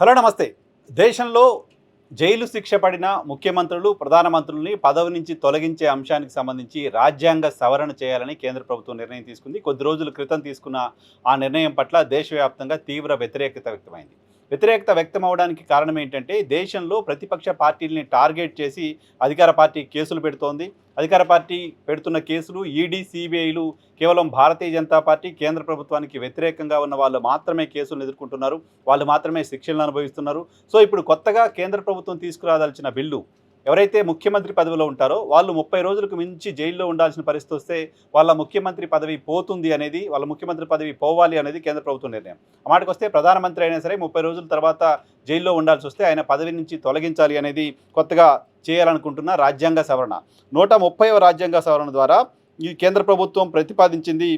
Hello నమస్తే. దేశంలో jail శిక్ష పడిన ముఖ్యమంత్రులు ప్రధానమంత్రుల్ని పదవి నుంచి తొలగించే అంశానికి సంబంధించి రాజ్యాంగ సవరణ చేయాలని కేంద్ర ప్రభుత్వం నిర్ణయం తీసుకుంది. కొద్ది రోజుల క్రితం తీసుకున్న ఆ నిర్ణయం పట్ల దేశవ్యాప్తంగా తీవ్ర వ్యతిరేకత వ్యక్తమైంది. వ్యతిరేకత వ్యక్తం అవడానికి కారణం ఏంటంటే దేశంలో ప్రతిపక్ష పార్టీల్ని టార్గెట్ చేసి అధికార పార్టీ కేసులు పెడుతోంది. అధికార పార్టీ పెడుతున్న కేసులు ఈడీ సిబిఐలు కేవలం భారతీయ జనతా పార్టీ కేంద్ర ప్రభుత్వానికి వ్యతిరేకంగా ఉన్న వాళ్ళు మాత్రమే కేసులు ఎదుర్కొంటున్నారు. వాళ్ళు మాత్రమే శిక్షలను అనుభవిస్తున్నారు. సో ఇప్పుడు కొత్తగా కేంద్ర ప్రభుత్వం తీసుకురాదాల్సిన బిల్లు ఎవరైతే ముఖ్యమంత్రి పదవిలో ఉంటారో వాళ్ళు ముప్పై రోజులకు మించి జైల్లో ఉండాల్సిన పరిస్థితి వస్తే వాళ్ళ ముఖ్యమంత్రి పదవి పోతుంది అనేది వాళ్ళ ముఖ్యమంత్రి పదవి పోవాలి అనేది కేంద్ర ప్రభుత్వం నిర్ణయం. ఆ మాటకు వస్తే ప్రధానమంత్రి అయినా సరే ముప్పై రోజుల తర్వాత జైల్లో ఉండాల్సి వస్తే ఆయన పదవి నుంచి తొలగించాలి అనేది కొత్తగా చేయాలనుకుంటున్న రాజ్యాంగ సవరణ. నూట ముప్పైవ రాజ్యాంగ సవరణ ద్వారా ఈ కేంద్ర ప్రభుత్వం ప్రతిపాదించింది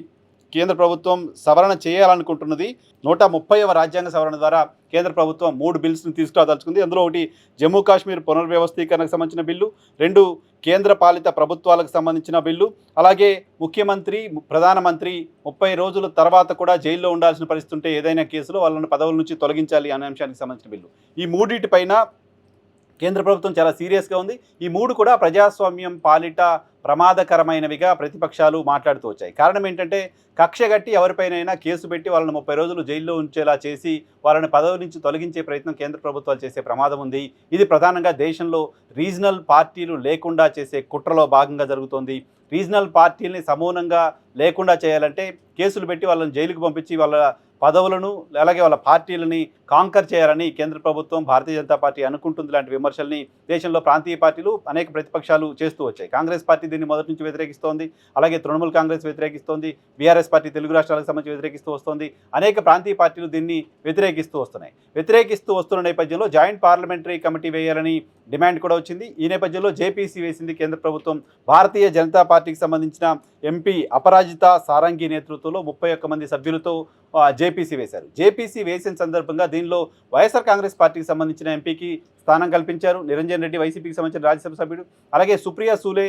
కేంద్ర ప్రభుత్వం సవరణ చేయాలనుకుంటున్నది. నూట ముప్పైవ రాజ్యాంగ సవరణ ద్వారా కేంద్ర ప్రభుత్వం మూడు బిల్స్ని తీసుకురాదలుచుకుంది. అందులో ఒకటి జమ్మూ కాశ్మీర్ పునర్వ్యవస్థీకరణకు సంబంధించిన బిల్లు రెండు కేంద్ర పాలిత ప్రభుత్వాలకు సంబంధించిన బిల్లు అలాగే ముఖ్యమంత్రి ప్రధానమంత్రి ముప్పై రోజుల తర్వాత కూడా జైల్లో ఉండాల్సిన పరిస్థితి ఉంటే ఏదైనా కేసులో వాళ్ళని పదవుల నుంచి తొలగించాలి అనే అంశానికి సంబంధించిన బిల్లు. ఈ మూడింటిపైన కేంద్ర ప్రభుత్వం చాలా సీరియస్గా ఉంది. ఈ మూడు కూడా ప్రజాస్వామ్యం పాలిట ప్రమాదకరమైనవిగా ప్రతిపక్షాలు మాట్లాడుతూ వచ్చాయి. కారణం ఏంటంటే కక్షగట్టి ఎవరిపైనైనా కేసు పెట్టి వాళ్ళని ముప్పై రోజులు జైల్లో ఉంచేలా చేసి వాళ్ళని పదవి నుంచి తొలగించే ప్రయత్నం కేంద్ర ప్రభుత్వాలు చేసే ప్రమాదం ఉంది. ఇది ప్రధానంగా దేశంలో రీజనల్ పార్టీలు లేకుండా చేసే కుట్రలో భాగంగా జరుగుతోంది. రీజనల్ పార్టీల్ని సమూలంగా లేకుండా చేయాలంటే కేసులు పెట్టి వాళ్ళని జైలుకు పంపించి వాళ్ళ పదవులను అలాగే వాళ్ళ పార్టీలని కాంకర్ చేయాలని కేంద్ర ప్రభుత్వం భారతీయ జనతా పార్టీ అనుకుంటుంది లాంటి విమర్శల్ని దేశంలో ప్రాంతీయ పార్టీలు అనేక ప్రతిపక్షాలు చేస్తూ వచ్చాయి. కాంగ్రెస్ పార్టీ దీన్ని మొదటి నుంచి వ్యతిరేకిస్తోంది. అలాగే తృణమూల్ కాంగ్రెస్ వ్యతిరేకిస్తోంది. బీఆర్ఎస్ పార్టీ తెలుగు రాష్ట్రాలకు సంబంధించి వ్యతిరేకిస్తూ వస్తోంది. అనేక ప్రాంతీయ పార్టీలు దీన్ని వ్యతిరేకిస్తూ వస్తున్నాయి. వ్యతిరేకిస్తూ వస్తున్న నేపథ్యంలో జాయింట్ పార్లమెంటరీ కమిటీ వేయాలని డిమాండ్ కూడా వచ్చింది. ఈ నేపథ్యంలో జేపీసీ వేసింది కేంద్ర ప్రభుత్వం. భారతీయ జనతా పార్టీకి సంబంధించిన ఎంపీ అపరాజిత సారంగి నేతృత్వంలో ముప్పై ఒక్క మంది సభ్యులతో జేపీసీ వేశారు. జేపీసీ వేసిన సందర్భంగా దీనిలో వైఎస్ఆర్ కాంగ్రెస్ పార్టీకి సంబంధించిన ఎంపీకి స్థానం కల్పించారు. నిరంజన్ రెడ్డి వైసీపీకి సంబంధించిన రాజ్యసభ సభ్యుడు. అలాగే సుప్రియా సూలే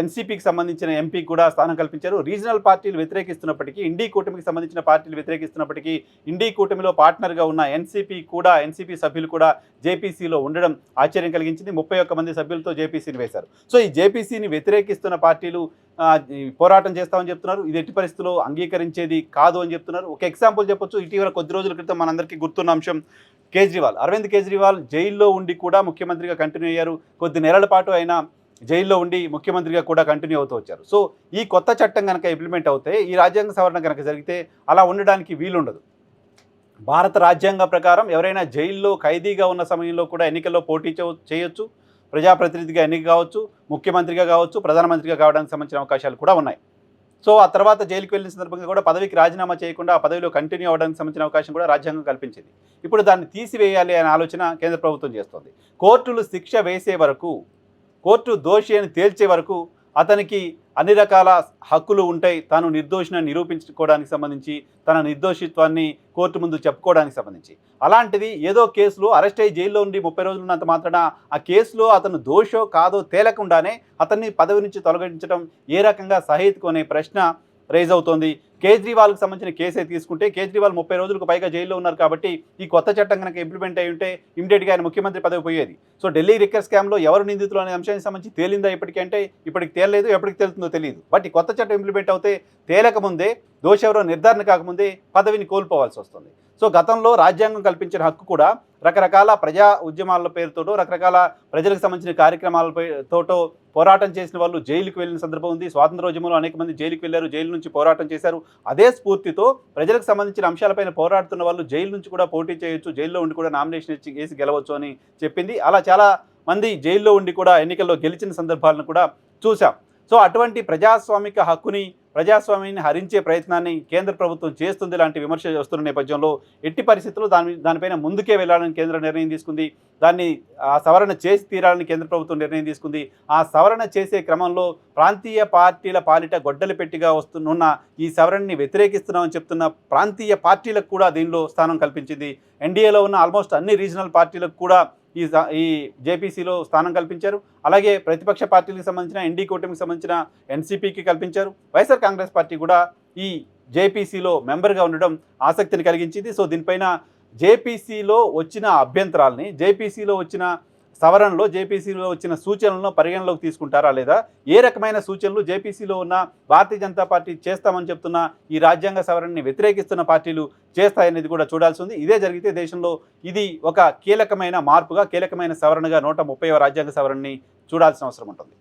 ఎన్సీపీకి సంబంధించిన ఎంపీ కూడా స్థానం కల్పించారు. రీజనల్ పార్టీలు వ్యతిరేకిస్తున్నప్పటికీ ఇండీ కూటమికి సంబంధించిన పార్టీలు వ్యతిరేకిస్తున్నప్పటికీ ఇండీ కూటమిలో పార్ట్నర్గా ఉన్న ఎన్సీపీ కూడా ఎన్సీపీ సభ్యులు కూడా జేపీసీలో ఉండడం ఆశ్చర్యం కలిగించింది. ముప్పై ఒక్క మంది సభ్యులతో జేపీసీని వేశారు. సో ఈ జేపీసీని వ్యతిరేకిస్తున్న పార్టీలు పోరాటం చేస్తామని చెప్తున్నారు. ఇది ఎట్టి పరిస్థితుల్లో అంగీకరించేది కాదు అని చెప్తున్నారు. ఒక ఎగ్జాంపుల్ చెప్పొచ్చు. ఇటీవల కొద్ది రోజుల క్రితం మనందరికీ గుర్తున్న అంశం కేజ్రీవాల్. అరవింద్ కేజ్రీవాల్ జైల్లో ఉండి కూడా ముఖ్యమంత్రిగా కంటిన్యూ అయ్యారు. కొద్ది నెలల పాటు అయినా జైల్లో ఉండి ముఖ్యమంత్రిగా కూడా కంటిన్యూ అవుతూ వచ్చారు. సో ఈ కొత్త చట్టం కనుక ఇంప్లిమెంట్ అవుతే ఈ రాజ్యాంగ సవరణ కనుక జరిగితే అలా ఉండడానికి వీలుండదు. భారత రాజ్యాంగ ప్రకారం ఎవరైనా జైల్లో ఖైదీగా ఉన్న సమయంలో కూడా ఎన్నికల్లో పోటీ చేయొచ్చు. ప్రజాప్రతినిధిగా ఎన్నిక కావచ్చు ముఖ్యమంత్రిగా కావచ్చు ప్రధానమంత్రిగా కావడానికి సంబంధించిన అవకాశాలు కూడా ఉన్నాయి. సో ఆ తర్వాత జైలుకి వెళ్ళిన సందర్భంగా కూడా పదవికి రాజీనామా చేయకుండా ఆ పదవిలో కంటిన్యూ అవ్వడానికి సంబంధించిన అవకాశం కూడా రాజ్యాంగం కల్పించింది. ఇప్పుడు దాన్ని తీసివేయాలి అనే ఆలోచన కేంద్ర ప్రభుత్వం చేస్తోంది. కోర్టులు శిక్ష వేసే వరకు కోర్టు దోషి అని తేల్చే వరకు అతనికి అన్ని రకాల హక్కులు ఉంటాయి. తాను నిర్దోషిని నిరూపించుకోవడానికి సంబంధించి తన నిర్దోషిత్వాన్ని కోర్టు ముందు చెప్పుకోవడానికి సంబంధించి. అలాంటిది ఏదో కేసులో అరెస్ట్ అయ్యి జైల్లో ఉండి ముప్పై రోజులు ఉన్నంత మాత్రాన ఆ కేసులో అతను దోషో కాదో తేలకుండానే అతన్ని పదవి నుంచి తొలగించడం ఏ రకంగా సహేతుకు అనే ప్రశ్న రైజ్ అవుతోంది. కేజ్రీవాల్కి సంబంధించిన కేసే తీసుకుంటే కేజ్రీవాల్ ముప్పై రోజులకు పైగా జైల్లో ఉన్నారు కాబట్టి ఈ కొత్త చట్టం కనుక ఇంప్లిమెంట్ అయి ఉంటే ఇమీడియట్గా ఆయన ముఖ్యమంత్రి పదవి పోయేది. సో ఢిల్లీ రిక్కర్ స్కామ్లో ఎవరు నిందితులు అనే అంశానికి సంబంధించి తేలిందా ఇప్పటికంటే ఇప్పటికి తేలలేదు ఎప్పటికి తేలుతుందో తెలియదు. బట్ ఈ కొత్త చట్టం ఇంప్లిమెంట్ అవుతే తేలకముందే దోష ఎవరో నిర్ధారణ కాకముందే పదవిని కోల్పోవాల్సి వస్తుంది. సో గతంలో రాజ్యాంగం కల్పించిన హక్కు కూడా రకరకాల ప్రజా ఉద్యమాల పేరుతోటో రకరకాల ప్రజలకు సంబంధించిన కార్యక్రమాలపై తోటో పోరాటం చేసిన వాళ్ళు జైలుకు వెళ్ళిన సందర్భం ఉంది. స్వాతంత్రోద్యమంలో అనేక మంది జైలుకు వెళ్ళారు జైలు నుంచి పోరాటం చేశారు. అదే స్ఫూర్తితో ప్రజలకు సంబంధించిన అంశాలపైన పోరాడుతున్న వాళ్ళు జైలు నుంచి కూడా పోటీ చేయొచ్చు జైల్లో ఉండి కూడా నామినేషన్ ఇచ్చి వేసి గెలవచ్చు అని చెప్పింది. అలా చాలా మంది జైల్లో ఉండి కూడా ఎన్నికల్లో గెలిచిన సందర్భాలను కూడా చూసాం సో అటువంటి ప్రజాస్వామిక హక్కుని ప్రజాస్వామ్యాన్ని హరించే ప్రయత్నాన్ని కేంద్ర ప్రభుత్వం చేస్తుంది లాంటి విమర్శ వస్తున్న నేపథ్యంలో ఎట్టి పరిస్థితుల్లో దాని దానిపైన ముందుకే వెళ్ళాలని కేంద్ర నిర్ణయం తీసుకుంది. దాన్ని ఆ సవరణ చేసి తీరాలని కేంద్ర ప్రభుత్వం నిర్ణయం తీసుకుంది. ఆ సవరణ చేసే క్రమంలో ప్రాంతీయ పార్టీల పాలిట గొడ్డలి పెట్టిగా వస్తున్న ఈ సవరణని వ్యతిరేకిస్తున్నామని చెప్తున్న ప్రాంతీయ పార్టీలకు కూడా దీనిలో స్థానం కల్పించింది. ఎన్డీఏలో ఉన్న ఆల్మోస్ట్ అన్ని రీజనల్ పార్టీలకు కూడా ఈ ఈ జేపీసీలో స్థానం కల్పించారు. అలాగే ప్రతిపక్ష పార్టీలకు సంబంధించిన ఎన్డీ కూటమికి సంబంధించిన ఎన్సీపీకి కల్పించారు. వైఎస్ఆర్ కాంగ్రెస్ పార్టీ కూడా ఈ జేపీసీలో మెంబర్గా ఉండడం ఆసక్తిని కలిగించింది. సో దీనిపైన జేపీసీలో వచ్చిన అభ్యంతరాలని జేపీసీలో వచ్చిన సవరణలో జేపీసీలో వచ్చిన సూచనలను పరిగణలోకి తీసుకుంటారా లేదా? ఏ రకమైన సూచనలు జేపీసీలో ఉన్న భారతీయ జనతా పార్టీ చేస్తామని చెప్తున్న ఈ రాజ్యాంగ సవరణని వ్యతిరేకిస్తున్న పార్టీలు చేస్తాయనేది కూడా చూడాల్సి ఉంది. ఇదే జరిగితే దేశంలో ఇది ఒక కీలకమైన మార్పుగా కీలకమైన సవరణగా నూట ముప్పైవ రాజ్యాంగ సవరణని చూడాల్సిన అవసరం ఉంటుంది.